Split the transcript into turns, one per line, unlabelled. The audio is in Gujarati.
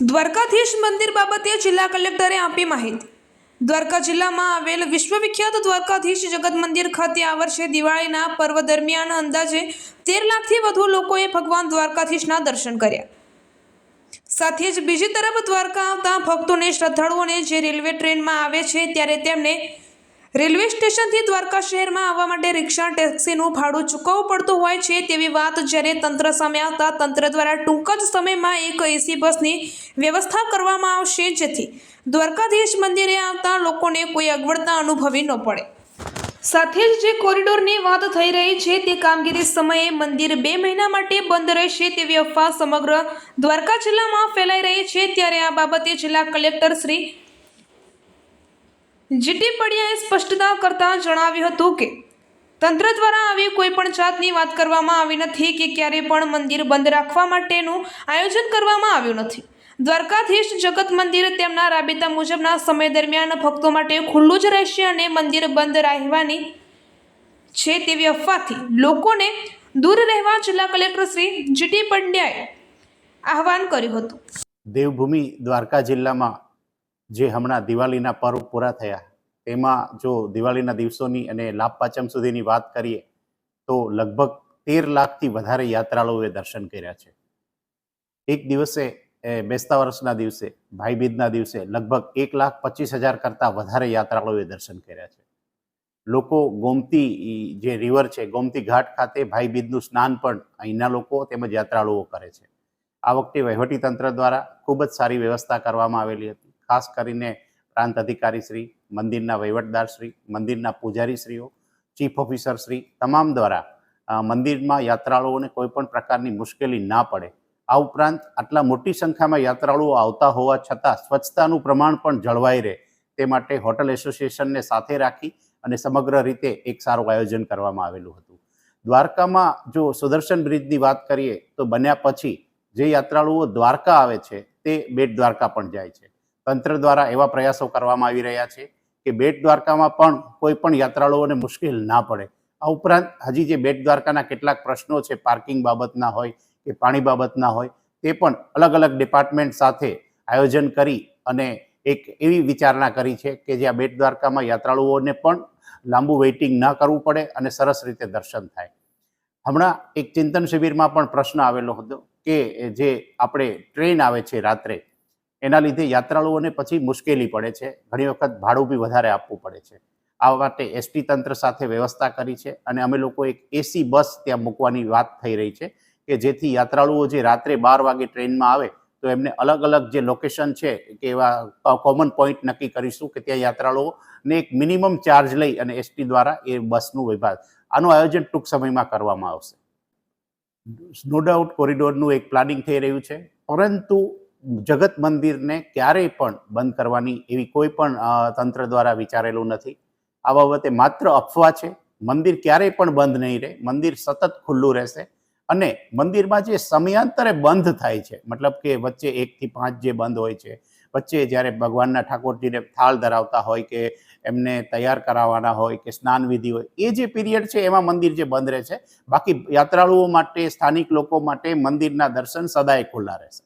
દ્વારકાધીશ મંદિર બાબતે જિલ્લા કલેક્ટરે આપી માહિતી. દ્વારકા જિલ્લામાં આવેલ વિશ્વવિખ્યાત દ્વારકાધીશ જગત મંદિર ખાતે આ વર્ષે દિવાળીના પર્વ દરમિયાન અંદાજે તેર લાખથી વધુ લોકોએ ભગવાન દ્વારકાધીશના દર્શન કર્યા. સાથે જ બીજી તરફ દ્વારકા આવતા ભક્તોને શ્રદ્ધાળુઓને જે રેલવે ટ્રેનમાં આવે છે, ત્યારે તેમને રેલવે સ્ટેશનથી દ્વારકા શહેરમાં આવવા માટે રિક્ષા, ટેક્સીનું ભાડું ચૂકવવું પડતું હોય છે તેવી વાત જ્યારે તંત્ર સામે આવતા તંત્ર દ્વારા ટૂંક જ સમયમાં એક એસી બસની વ્યવસ્થા કરવામાં આવશે જેથી દ્વારકાધીશ મંદિરે આવતા લોકોને કોઈ અગવડતા અનુભવી ન પડે. સાથે જ જે કોરિડોરની વાત થઈ રહી છે તે કામગીરી સમયે મંદિર બે મહિના માટે બંધ રહેશે તેવી અફવા સમગ્ર દ્વારકા જિલ્લામાં ફેલાઈ રહી છે. ત્યારે આ બાબતે જિલ્લા કલેક્ટર શ્રી જીટી પડિયાએ સ્પષ્ટતા કરતાં જણાવ્યું હતું કે, તંત્ર દ્વારા આવી કોઈ પણ જાતની વાત કરવામાં આવી નથી કે ક્યારે પણ મંદિર બંધ રાખવા માટેનું આયોજન કરવામાં આવ્યું નથી. દ્વારકાધીશ જગત મંદિર તેમના રાબેતા મુજબના સમય દરમિયાન ભક્તો માટે ખુલ્લું જ રહેશે અને મંદિર બંધ રહેવાની છે તેવી અફવાથી લોકોને દૂર રહેવા જિલ્લા કલેક્ટર શ્રી જીટી પંડ્યાએ આહવાન કર્યું હતું.
દેવભૂમિ દ્વારકા જિલ્લામાં જે હમણાં દિવાળીના પર્વ પૂરા થયા તેમાં જો દિવાળીના દિવસોની અને લાભ પાંચમ સુધીની વાત કરીએ, તો લગભગ તેર લાખથી વધારે યાત્રાળુઓએ દર્શન કર્યા છે. એક દિવસે બેસતા વર્ષના દિવસે, ભાઈબીજના દિવસે લગભગ એક લાખ પચીસ હજાર કરતાં વધારે યાત્રાળુઓએ દર્શન કર્યા છે. લોકો ગોમતી જે રિવર છે, ગોમતી ઘાટ ખાતે ભાઈબીજનું સ્નાન પણ અહીંના લોકો તેમજ યાત્રાળુઓ કરે છે. આ વખતે વહીવટીતંત્ર દ્વારા ખૂબ જ સારી વ્યવસ્થા કરવામાં આવેલી હતી. ખાસ કરીને પ્રાંત અધિકારી શ્રી, મંદિરના વહીવટદાર શ્રી, મંદિરના પૂજારી શ્રીઓ ચીફ ઓફિસર શ્રી તમામ દ્વારા મંદિરમાં યાત્રાળુઓને કોઈ પણ પ્રકારની મુશ્કેલી ના પડે. આ ઉપરાંત આટલા મોટી સંખ્યામાં યાત્રાળુઓ આવતા હોવા છતાં સ્વચ્છતાનું પ્રમાણ પણ જળવાઈ રહે. તે માટે હોટલ એસોસિએશનને સાથે રાખી અને સમગ્ર રીતે એક સારું આયોજન કરવામાં આવેલું હતું. દ્વારકામાં જો સુદર્શન બ્રિજની વાત કરીએ તો બન્યા પછી જે યાત્રાળુઓ દ્વારકા આવે છે તે બેટ દ્વારકા પણ જાય છે. તંત્ર દ્વારા એવા પ્રયાસો કરવામાં આવી રહ્યા છે કે બેટ દ્વારકામાં પણ કોઈ પણ યાત્રાળુઓને મુશ્કેલ ના પડે. આ ઉપરાંત હજી જે બેટ દ્વારકાના કેટલાક પ્રશ્નો છે, પાર્કિંગ બાબતના હોય કે પાણી બાબતના હોય, તે પણ અલગ અલગ ડિપાર્ટમેન્ટ સાથે આયોજન કરી અને એક એવી વિચારણા કરી છે કે જ્યાં બેટ દ્વારકામાં યાત્રાળુઓને પણ લાંબુ વેઇટિંગ ન કરવું પડે અને સરસ રીતે દર્શન થાય. હમણાં એક ચિંતન શિબિરમાં પણ પ્રશ્ન આવેલો હતો કે જે આપણે ટ્રેન આવે છે રાત્રે એના લીધે યાત્રાળુઓને પછી મુશ્કેલી પડે છે. ઘણી વખત ભાડું બી વધારે આપવું પડે છે. આ માટે એસટી તંત્ર સાથે વ્યવસ્થા કરી છે અને અમે લોકો એક એસી બસ ત્યાં મૂકવાની વાત થઈ રહી છે કે જેથી યાત્રાળુઓ જે રાત્રે બાર વાગે ટ્રેનમાં આવે તો એમને અલગ અલગ જે લોકેશન છે કે એવા કોમન પોઈન્ટ નક્કી કરીશું કે ત્યાં યાત્રાળુઓને એક મિનિમમ ચાર્જ લઈ અને એસટી દ્વારા એ બસનું વિભાગ આનું આયોજન ટૂંક સમયમાં કરવામાં આવશે. નો ડાઉટ કોરિડોરનું એક પ્લાનિંગ થઈ રહ્યું છે. પરંતુ જગત મંદિરને ક્યારેય પણ બંધ કરવાની એવી કોઈ પણ તંત્ર દ્વારા વિચારેલું નથી. આ બાબતે માત્ર અફવા છે. મંદિર ક્યારેય પણ બંધ નહીં રહે. મંદિર સતત ખુલ્લું રહેશે. અને મંદિરમાં જે સમયાંતરે બંધ થાય છે, મતલબ કે વચ્ચે એકથી પાંચ જે બંધ હોય છે, વચ્ચે જ્યારે ભગવાનના ઠાકોરજીને થાળ ધરાવતા હોય કે એમને તૈયાર કરાવવાના હોય કે સ્નાન વિધિ હોય, એ જે પીરિયડ છે એમાં મંદિર જે બંધ રહે છે. બાકી યાત્રાળુઓ માટે, સ્થાનિક લોકો માટે મંદિરના દર્શન સદાય ખુલ્લા રહેશે.